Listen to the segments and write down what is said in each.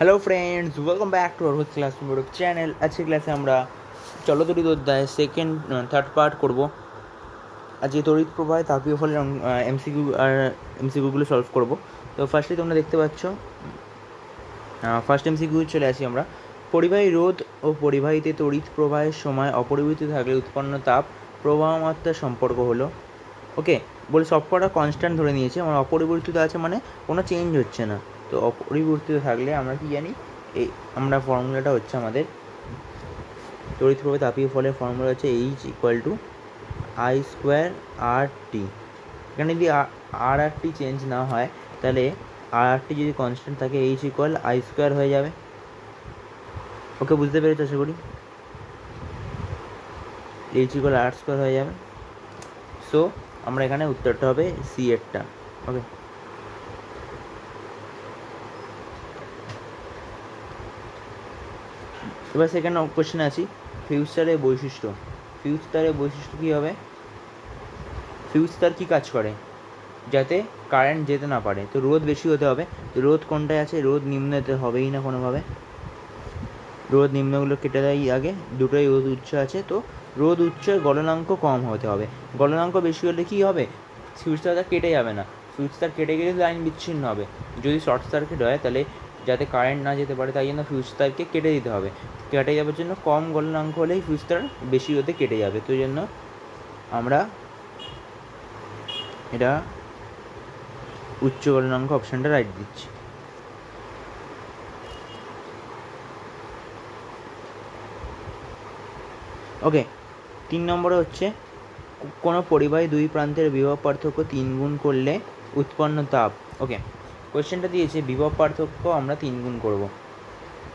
Hello friends welcome back to our class YouTube channel আজকে ক্লাসে আমরা চলতরিত অধ্যায় সেকেন্ড থার্ড পার্ট করব। আজকে তড়িৎ প্রবাহে, তাপীয় ফলের এমসিকিউ আর এমসিকিউগুলো সলভ করব। তো ফার্স্টে তোমরা দেখতে পাচ্ছ ফার্স্ট এমসিকিউ চলে আসি আমরা। পরিবাহী রোধ ও পরিবাহীতে তড়িৎ প্রবাহের সময় অপরিবর্তিত থাকলে উৎপন্ন তাপ প্রবাহ মাত্রার সম্পর্ক হলো। ওকে বলে সবকটা কনস্ট্যান্ট ধরে নিয়েছে। আমার অপরিবর্তিত আছে মানে কোনো চেঞ্জ হচ্ছে না। তো অপরিবর্তিত থাকলে আমরা কি জানি, এই আমরা ফর্মুলাটা হচ্ছে আমাদের তড়িৎ প্রবাহে তাপীয় ফলের ফর্মুলা হচ্ছে H equal to I square R T এখানে যদি আর আর টি চেঞ্জ না হয়, তাহলে আর আর টি যদি কনস্ট্যান্ট থাকে এইচ ইকুয়াল আই স্কোয়ার হয়ে যাবে। ওকে, বুঝতে পেরেছ আশা করি? এইচ ইকুয়াল আর স্কোয়ার হয়ে যাবে। সো আমরা এখানে উত্তরটা হবে সি এরটা। ওকে এবার সেকেন্ড কোশ্চেন আছি। ফিউচারের বৈশিষ্ট্য। ফিউচারের বৈশিষ্ট্য কী হবে? ফিউজ তার কী কাজ করে? যাতে কারেন্ট যেতে না পারে। তো রোদ বেশি হতে হবে। তো রোদ কোনটায় আছে? রোদ নিম্নতে হবেই না কোনোভাবে। রোদ নিম্নগুলো কেটে দেয় আগে। দুটোই রোদ উচ্চ আছে। তো রোদ উচ্চ গলনাঙ্ক কম হতে হবে। গলনাঙ্ক বেশি হলে কী হবে? সুইচ তারটা কেটে যাবে না। সুইচ তার কেটে গেলে লাইন বিচ্ছিন্ন হবে। যদি শর্ট সার্কিট হয়, তাহলে যাতে কারেন্ট না যেতে পারে, তাই জন্য ফিউজ তারকে কেটে দিতে হবে। কেটে যাওয়ার জন্য কম গলনাঙ্ক হলেই ফিউজ বেশি হতে কেটে যাবে। তো জন্য আমরা এটা উচ্চ গলনাঙ্ক অপশানটা রাইট দিচ্ছি। ওকে তিন নম্বরে হচ্ছে কোনো পরিবাহী দুই প্রান্তের বিভব পার্থক্য তিন গুণ করলে উৎপন্ন তাপ। ওকে কোয়েশ্চেনটা দিয়েছে বিভব পার্থক্য আমরা তিন গুণ করব।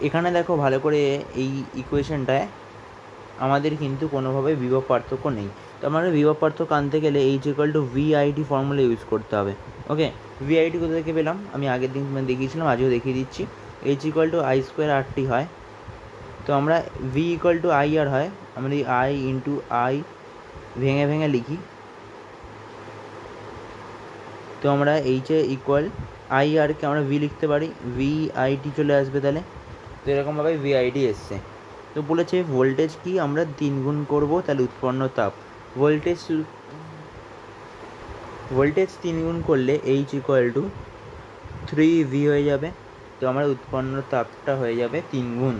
এখানে দেখো ভালো করে এই ইকুয়েশনটায় আমাদের কিন্তু কোনোভাবে বিভব পার্থক্য নেই। তো আমাদের বিভব পার্থক্য আনতে গেলে H equal to VIT formula use করতে হবে। ওকে ভিআইটি কোথা থেকে পেলাম? আমি আগের দিন দেখিয়েছিলাম, আজও দেখিয়ে দিচ্ছি। H equal to I square RT হয়। তো আমরা V equal to I R হয়, আমরা এই আই ইন্টু আই ভেঙে ভেঙে লিখি, তো আমরা এইচ এ ইকুয়াল আই আরকে আমরা ভি লিখতে পারি। ভি আইটি চলে আসবে তাহলে। তো এরকমভাবে ভি আইডি এসছে। তো বলেছে ভোল্টেজ কি আমরা তিন গুণ করব, তাহলে উৎপন্ন তাপ। ভোল্টেজ ভোল্টেজ তিন গুণ করলে H equal to three V হয়ে যাবে। তো আমার উৎপন্ন তাপটা হয়ে যাবে তিন গুণ।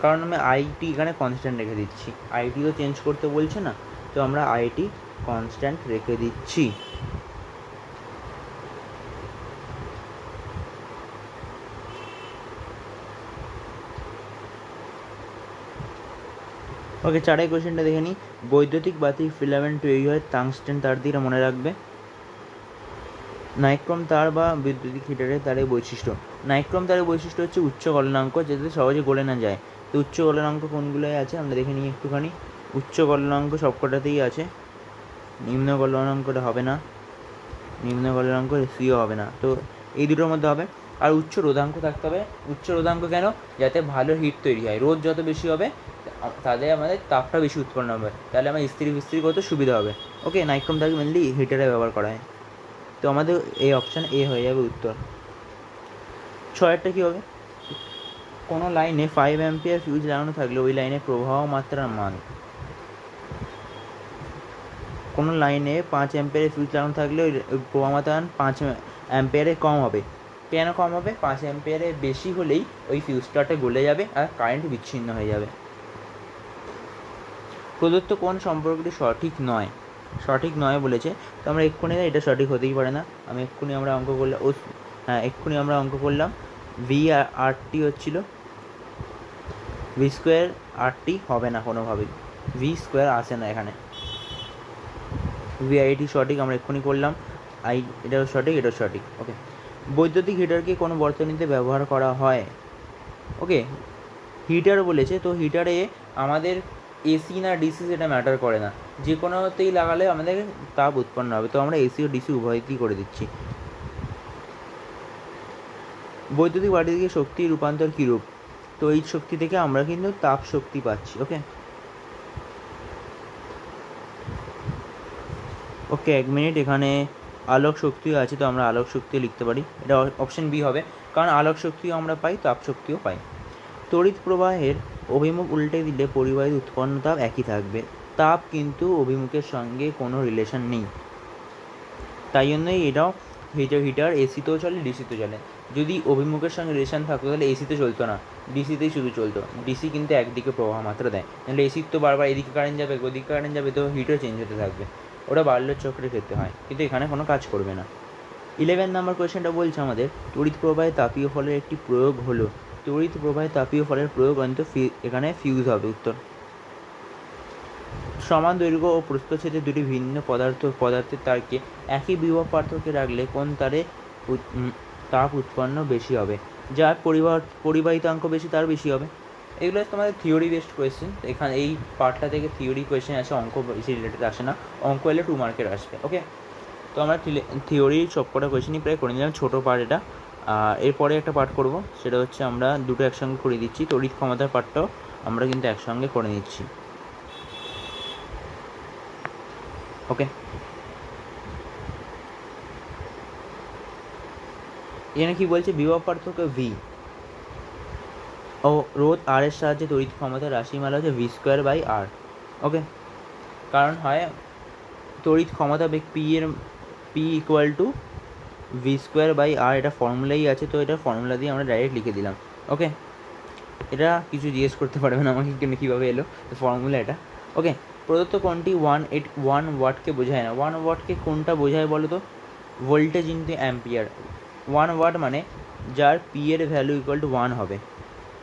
কারণ আমি আইটি এখানে কনস্ট্যান্ট রেখে দিচ্ছি। আইটিও চেঞ্জ করতে বলছে না, তো আমরা আইটি কনস্ট্যান্ট রেখে দিচ্ছি। ওকে চারের কোয়েশ্চেনটা দেখে নিই বৈদ্যুতিক বাতি ফিলামেন্ট তৈরি হয় টাংস্টেন তার দিয়ে মনে রাখবে। নাইক্রম তার বা বৈদ্যুতিক হিটারের তারের বৈশিষ্ট্য। নাইক্রম তারের বৈশিষ্ট্য হচ্ছে উচ্চ গলনাঙ্ক, যাতে সহজে গলে না যায়। তো উচ্চ গলনাঙ্ক কোনগুলোয় আছে? আমরা দেখে নিই একটুখানি। উচ্চ গলনাঙ্ক সবকটাতেই আছে। নিম্ন গলনাঙ্কটা হবে না। নিম্ন গলনাঙ্ক সিও হবে না। তো এই দুটোর মধ্যে হবে। আর উচ্চ রোধাঙ্ক থাকতে হবে। উচ্চ রোধাঙ্ক কেন? যাতে ভালো হিট তৈরি হয়। রোদ যত বেশি হবে তাদের আমাদের তাপটা বেশি উৎপন্ন হবে। তাহলে আমার স্ত্রী ফিস্ত্রি করতে সুবিধা হবে। ওকে নাইক্রোম তাকে মেনলি হিটারে ব্যবহার করা হয়। তো আমাদের এই অপশান এ হয়ে যাবে উত্তর। ছয়েরটা কী হবে? কোনো লাইনে ফাইভ অ্যাম্পিয়ার ফিউজ লাগানো থাকলে ওই লাইনে প্রবাহ মাত্রার মান। কোনো লাইনে পাঁচ অ্যাম্পিয়ারের ফিউজ লাগানো থাকলে ওই প্রবাহ মাত্রার পাঁচ অ্যাম্পিয়ারে কম হবে। কেন কম হবে? পাঁচ অ্যাম্পিয়ারে বেশি হলেই ওই ফিউজটাতে গলে যাবে আর কারেন্ট বিচ্ছিন্ন হয়ে যাবে। প্রদত্ত কোন সম্পর্কটি সঠিক নয়? সঠিক নয় বলেছে। তো আমরা এক্ষুনি এটা সঠিক হতেই পারে না। আমি এক্ষুনি আমরা অঙ্ক করলাম ও হ্যাঁ এক্ষুনি আমরা অঙ্ক করলাম। ভি আর টি হচ্ছিল। ভি স্কোয়ার আর টি হবে না কোনোভাবেই। ভি স্কোয়ার আসে না এখানে। ভিআইটি সঠিক, আমরা এক্ষুনি করলাম। আই এটাও সঠিক এটাও সঠিক। ওকে বৈদ্যুতিক হিটারকে কোনো বর্তনীতে ব্যবহার করা হয়। ওকে, হিটার বলেছে, তো হিটারে আমাদের এসি না ডিসি সেটা ম্যাটার করে না। যে কোনোতেই লাগালে আমাদের তাপ উৎপন্ন হবে, তো আমরা এসি ও ডিসি উভয়তেই করে দিচ্ছি। বৈদ্যুতিক বাড়ি থেকে শক্তি রূপান্তর কীরূপ? তো এই শক্তি থেকে আমরা কিন্তু তাপ শক্তি পাচ্ছি, ওকে? ওকে, এক মিনিট এখানে আলোক শক্তিও আছে, তো আমরা আলোক শক্তিও লিখতে পারি। এটা অপশন বি হবে, কারণ আলোক শক্তিও আমরা পাই, তাপ শক্তিও পাই। তড়িৎ প্রবাহের অভিমুখ উল্টে দিলে পরিবাহীর উৎপন্ন তাপ একই থাকবে। তাপ কিন্তু অভিমুখের সঙ্গে কোনো রিলেশন নেই। তাই জন্যই এটাও হিটার হিটার এসিতেও চলে ডিসিতেও চলে। যদি অভিমুখের সঙ্গে রিলেশন থাকতো, তাহলে এসিতে চলতো না। ডিসিতেই শুধু চলতো। ডিসি কিন্তু একদিকে প্রবাহ মাত্রা দেয়। নাহলে এসির তো বারবার এদিকে কারেন্ট যাবে, ওদিকে কারেন্ট যাবে, তো হিটও চেঞ্জ হতে থাকবে। ওটা বার্লোর চক্রের ক্ষেত্রে হয়, কিন্তু এখানে কোনো কাজ করবে না। ইলেভেন নাম্বার কোয়েশ্চেনটা বলছে আমাদের, তড়িৎ প্রবাহে তাপীয় ফলের একটি প্রয়োগ হলো। তড়িৎ প্রবাহে তাপীয় ফলের প্রয়োগ অন্ত এখানে ফিউজ হবে, উত্তর। সমান দৈর্ঘ্য ও প্রস্থচ্ছেদে দুটি ভিন্ন পদার্থ, পদার্থের তারকে একই বিভব পার্থক্যে রাখলে কোন তারে তাপ উৎপন্ন বেশি হবে? যার পরিবার পরিবাহিতাঙ্ক বেশি, তার বেশি হবে। এগুলো তোমাদের থিওরি বেসড কোয়েশ্চেন এখানে এই পার্টটা থেকে থিওরি কোয়েশ্চেন আসে, অঙ্ক বেশি রিলেটেড আসে না। অঙ্ক এলে টু মার্কের আসবে ওকে তো আমরা থিওরির সবকটা কোয়েশ্চেনই প্রায় করে নিলাম, ছোটো পার্ট এটা। আর এরপরে একটা পার্ট করব, সেটা হচ্ছে আমরা দুটো একসঙ্গে করে দিচ্ছি। তড়িৎ ক্ষমতার পার্টটাও আমরা কিন্তু একসঙ্গে করে নিচ্ছি। ওকে এখানে কি বলছে? বিভব পার্থক্য ভি ও রোধ আর এর সাহায্যে তড়িৎ ক্ষমতার রাশিমালা হচ্ছে V square by R okay কারণ হয় তড়িৎ ক্ষমতা বেগ পি এর P equal to V square by R এটা ফর্মুলাই আছে, তো এটা ফর্মুলা দিয়ে আমরা ডাইরেক্ট লিখে দিলাম ওকে এটা কিছু জিজ্ঞেস করতে পারবেন আমাকে কেন, কীভাবে এলো? ফর্মুলা এটা ওকে প্রদত্ত কোনটি ওয়ান এইট ওয়ান ওয়াটকে বোঝায় না ওয়ান ওয়াটকে কোনটা বোঝায় বলো তো? Voltage into ampere one watt মানে যার পি এর ভ্যালু ইকুয়াল টু ওয়ান হবে।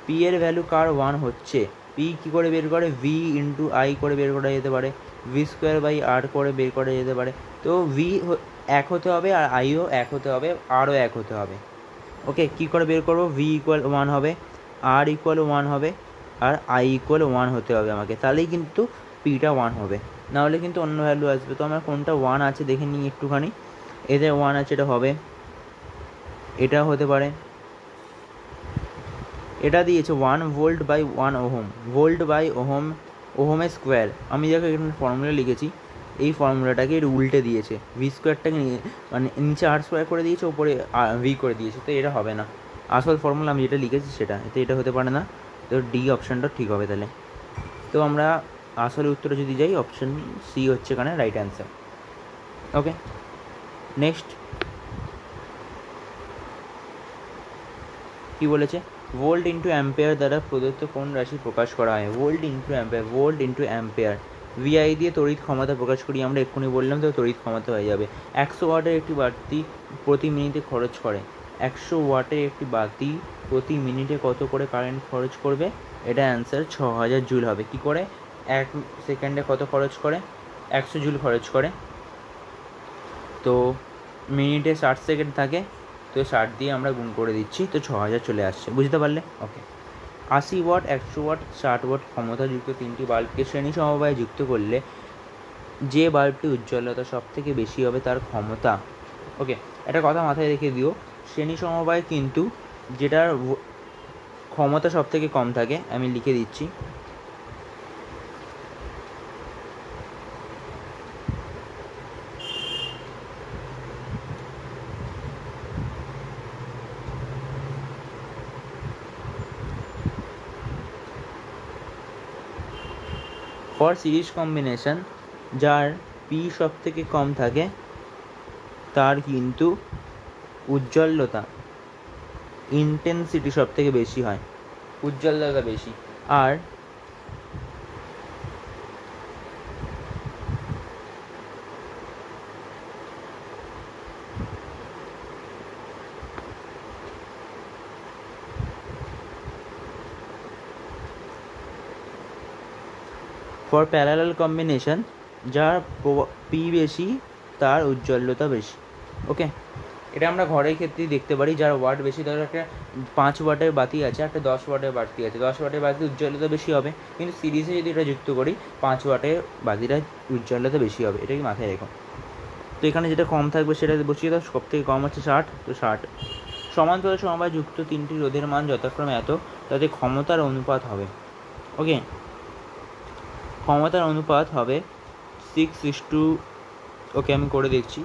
পি এর ভ্যালু কার ওয়ান হচ্ছে? পি কী করে বের করে? ভি ইন্টু আই করে বের করা যেতে পারে। ভি স্কোয়ার বাই আর করে বের করা যেতে পারে। তো ভি এক হতে হবে আর আইও এক হতে হবে আরও এক হতে হবে। ওকে কী করে বের করব? ভি ইকুয়াল ওয়ান হবে আর ইকুয়াল ওয়ান হবে, আর আই ইকুয়াল ওয়ান হতে হবে আমাকে। তাহলেই কিন্তু পিটা ওয়ান হবে। নাহলে কিন্তু অন্য ভ্যালু আসবে। তো আমার কোনটা ওয়ান আছে দেখে নিই একটুখানি। এদের ওয়ান আছে এটা হবে, এটা হতে পারে এটা দিয়েছে one volt by one ohm volt by ohm ওহমের স্কোয়ার আমি যাকে এখানে ফর্মুলা লিখেছি, এই ফর্মুলাটাকে এর উল্টে দিয়েছে। ভি স্কোয়ারটাকে নিয়ে মানে নিচে আর স্কোয়ার করে দিয়েছে, ওপরে ভি করে দিয়েছে, তো এটা হবে না। আসল ফর্মুলা আমি যেটা লিখেছি সেটা তো এটা হতে পারে না। তো ডি অপশানটা ঠিক হবে তাহলে। তো আমরা আসলে উত্তরে যদি যাই অপশন সি হচ্ছে এখানে রাইট অ্যান্সার ওকে নেক্সট কি বলেছে? ভোল্ট ইন্টু অ্যাম্পেয়ার দ্বারা প্রদত্ত কোন রাশি প্রকাশ করা হয়? Volt into ampere volt into ampere VI দিয়ে তড়িৎ ক্ষমতা প্রকাশ করি, আমরা এক্ষুনি বললাম তো তড়িৎ ক্ষমতা হয়ে যাবে। একশো ওয়াটের একটি বাতি প্রতি মিনিটে খরচ করে। একশো ওয়াটের একটি বাতি প্রতি মিনিটে কত করে কারেন্ট খরচ করবে? এটা অ্যান্সার ছ হাজার জুল হবে। কি করে? এক সেকেন্ডে কত খরচ করে? একশো জুল খরচ করে। তো মিনিটে ষাট সেকেন্ড থাকে। তো ষাট দিয়ে আমরা গুণ করে দিচ্ছি, তো ছ হাজার চলে আসছে। বুঝতে পারলে? ওকে আশি ওয়াট, একশো ওয়াট, ষাট ওয়াট ক্ষমতাযুক্ত তিনটি বাল্বকে শ্রেণি সমবায়ে যুক্ত করলে যে বাল্বটি উজ্জ্বলতা সব থেকে বেশি হবে তার ক্ষমতা। ওকে একটা কথা মাথায় রেখে দিও, শ্রেণি সমবায় কিন্তু যেটার ক্ষমতা সব থেকে কম থাকে, আমি লিখে দিচ্ছি। ফর সিরিজ কম্বিনেশন, যার পি সব থেকে কম থাকে, তার কিন্তু উজ্জ্বলতা ইন্টেন্সিটি সব থেকে বেশি হয়, উজ্জ্বলতা বেশি। আর ফর প্যারালাল কম্বিনেশন যার পি বেশি, তার উজ্জ্বলতা বেশি। ওকে এটা আমরা ঘরের ক্ষেত্রেই দেখতে পারি, যার ওয়াট বেশি, ধরো একটা পাঁচ ওয়াটের বাতি আছে, একটা দশ ওয়াটের বাতি আছে। দশ ওয়াটের বাতি উজ্জ্বলতা বেশি হবে। কিন্তু সিরিজে যদি এটা যুক্ত করি, পাঁচ ওয়াটের বাতিটা উজ্জ্বলতা বেশি হবে। এটা কি মাথায় রেখো? তো এখানে যেটা কম থাকবে, সেটা বসিয়ে দাও। সব থেকে কম হচ্ছে ষাট, তো ষাট। সমান্তরাল সমবায় যুক্ত তিনটি রোধের মান যথাক্রমে এত, তাতে ক্ষমতার অনুপাত হবে। ওকে ক্ষমতার অনুপাত হবে সিক্স ইস টু ওকে আমি করে দেখছি।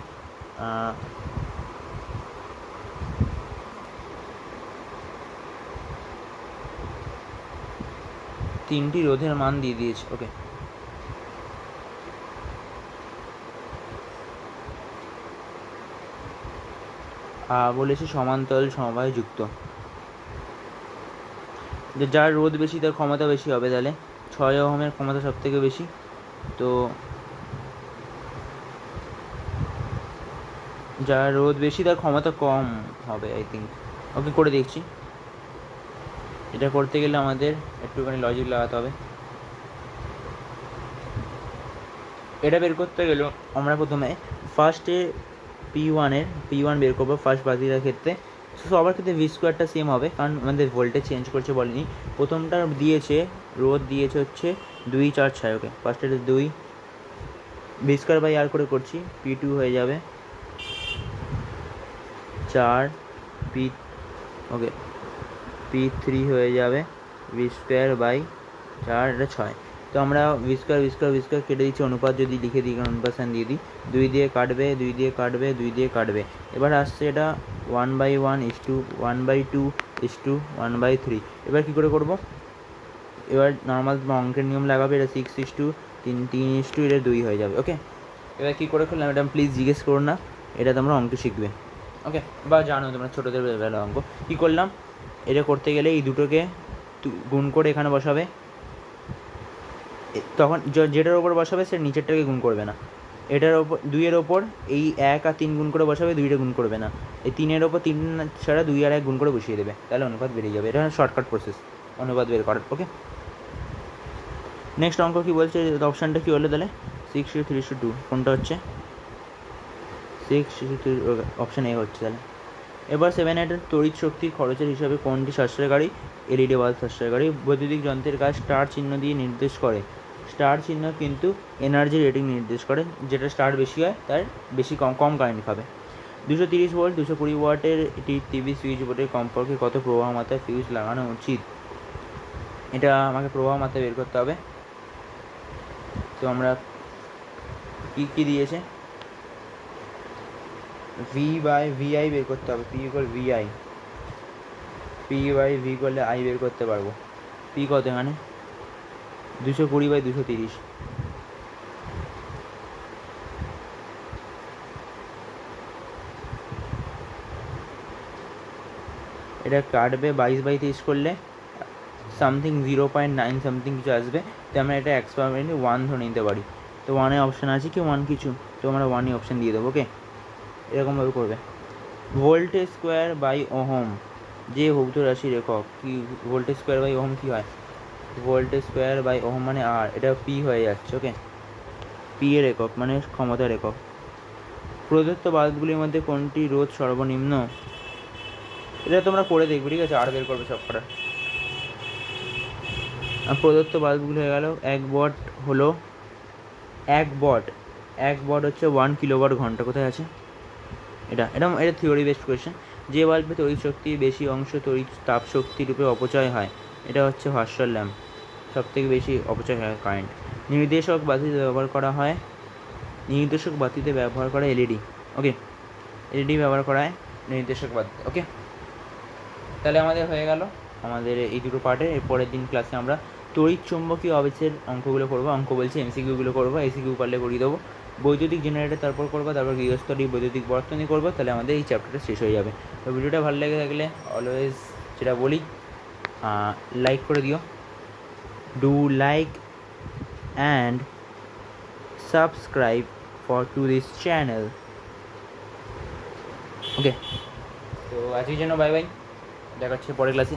তিনটি রোধের মান দিয়ে দিয়েছে ওকে বলেছে সমান্তরাল সমবায় যুক্ত। যার রোধ বেশি, তার ক্ষমতা বেশি হবে তাহলে। ছয় ওহমের ক্ষমতা সব থেকে বেশি, তো যার রোধ বেশি, তার ক্ষমতা কম হবে আই থিঙ্ক ওকে করে দেখছি। এটা করতে গেলে আমাদের একটুখানি লজিক লাগাতে হবে। এটা বের করতে গেলেও আমরা প্রথমে ফার্স্টে পি ওয়ানের পি ওয়ান বের করব ফার্স্ট বাতিটার ক্ষেত্রে। তো সবার ক্ষেত্রে ভি স্কোয়ারটা সেম হবে, কারণ আমাদের ভোল্টেজ চেঞ্জ করছে বলেনি। প্রথমটা দিয়েছে রোদ দিয়েছে হচ্ছে দুই চার ছয় ওকে ফার্স্টে দুই ভি স্কোয়ার বাই আর করে করছি পি টু হয়ে যাবে। চার পি ওকে পি থ্রি হয়ে যাবে ভি স্কোয়ার বাই চার, এটা ছয়। তো আমরা স্কোয়ার ভি স্কোয়ার কেটে দিচ্ছি। অনুপাত যদি লিখে দিই, কারণ অনুপাত দিয়ে দিই। দুই দিয়ে কাটবে, দুই দিয়ে কাটবে, দুই দিয়ে কাটবে। এবার আসছে এটা one by one is two one by two is two one by three এবার কী করে করব? এবার নর্মাল তোমার অঙ্কের নিয়ম লাগাবে, এটা সিক্স ইস টু তিন তিন ইস টু এটা দুই হয়ে যাবে ওকে এবার কী করে করলাম? এটা প্লিজ জিজ্ঞেস করো না, এটা তোমরা অঙ্ক শিখবে। ওকে বা জানো তোমরা ছোটোদের বেলা অঙ্ক। কী করলাম? এটা করতে গেলে এই দুটোকে গুণ করে এখানে বসাবে। তখন যেটার ওপর বসাবে সে নিচেরটাকে গুণ করবে না। এটার ওপর দুইয়ের ওপর এই এক আর তিন গুণ করে বসাবে, দুইটা গুণ করবে না। এই তিনের ওপর তিন ছাড়া দুই আর এক গুণ করে বসিয়ে দেবে। তাহলে অনুপাত বেরিয়ে যাবে। এটা শর্টকাট প্রসেস অনুপাত বের করার ওকে নেক্সট অঙ্ক কী বলছে? অপশানটা কী হলো তাহলে? সিক্স থ্রি টু কোনটা হচ্ছে? সিক্স থ্রি অপশান এ হচ্ছে তাহলে। এবার সেভেন এইটের তড়িৎ শক্তি খরচের হিসাবে কোনটি সাশ্রয়কারী? LED bulb সাশ্রয়কারী। বৈদ্যুতিক যন্ত্রের কাজ স্টার চিহ্ন দিয়ে নির্দেশ করে। স্টার চিহ্ন কিন্তু এনার্জি রেটিং নির্দেশ করে, যেটা স্টার বেশি হয়, তার বেশি কম কম কারেন্ট খাবে দুশো তিরিশ ভোল্ট দুশো কুড়ি ওয়াটের এটি টিভি সুইচ বোর্ডের কম্পর্কে কত প্রবাহ মাত্রায় ফিউজ লাগানো উচিত? এটা আমাকে প্রবাহ মাত্রায় বের করতে হবে। তো আমরা কী কী দিয়েছে? ভি বাই ভিআই বের করতে হবে P equal VI P by V করলে আই বের করতে পারব। পি কত এখানে? দুশো কুড়ি বাই দুশো তিরিশ। এটা কাটবে বাইশ বাই তেইশ করলে something zero point nine something কিছু আসবে। তো আমরা এটা এক্সপারিমেন্টে ওয়ান ধরে নিতে পারি। তো ওয়ানে অপশান আছে কি? ওয়ান কিছু। তো আমরা ওয়ানই অপশান দিয়ে দেবো ওকে এরকমভাবে করবে। ভোল্টেজ স্কোয়ার বাই ওহম যে ভৌত রাশির একক, কি ভোল্টেজ স্কোয়ার বাই ওহম কী হয়? ভোল্টেজ স্কোয়ার বাই ওহম মানে আর এটা পি হয়ে যাচ্ছে ওকে পি এর একক মানে ক্ষমতার একক। প্রদত্ত বাল্বগুলির মধ্যে কোনটি রোধ সর্বনিম্ন? এটা তোমরা করে দেখবে, ঠিক আছে? আর বের করবে সব কটা। প্রদত্ত বাল্বগুলি হয়ে গেল, এক বট হলো, এক বট এক বট হচ্ছে ওয়ান কিলোওয়াট ঘণ্টা, কোথায় আছে? এটা এটা এটা থিওরি বেসড কোয়েশ্চেন যে বাল্বে তড়িৎ শক্তির বেশি অংশ তড়িৎ তাপ শক্তি রূপে অপচয় হয় এটা হচ্ছে ভাস্বর ল্যাম্প সব থেকে বেশি অপচয় হয় কারেন্ট। নির্দেশক বাতিতে ব্যবহার করা হয়, নির্দেশক বাতিতে ব্যবহার করা এলইডি। ওকে, এলইডি ব্যবহার করা হয়, নির্দেশক বাতিতে, ওকে? তাহলে আমাদের হয়ে গেল আমাদের এই দুটো পার্টে এর পরের দিন ক্লাসে আমরা তড়িৎ চুম্বকীয় অবেশের অঙ্কগুলো করব, অঙ্ক বলছি এমসিকিউগুলো করব এসিকিউ পারলে করিয়ে দেবো। বৈদ্যুতিক জেনারেটর তারপর করব, তারপর গৃহস্থলী বৈদ্যুতিক বর্তনী করব, তাহলে আমাদের এই চ্যাপ্টারটা শেষ হয়ে যাবে। তো ভিডিওটা ভালো লেগে থাকলে অলওয়েজ যেটা বলি লাইক করে দিও। Do like and subscribe for to this channel okay তো আজকের জন্য বাই বাই দেখা হচ্ছে পরের ক্লাসে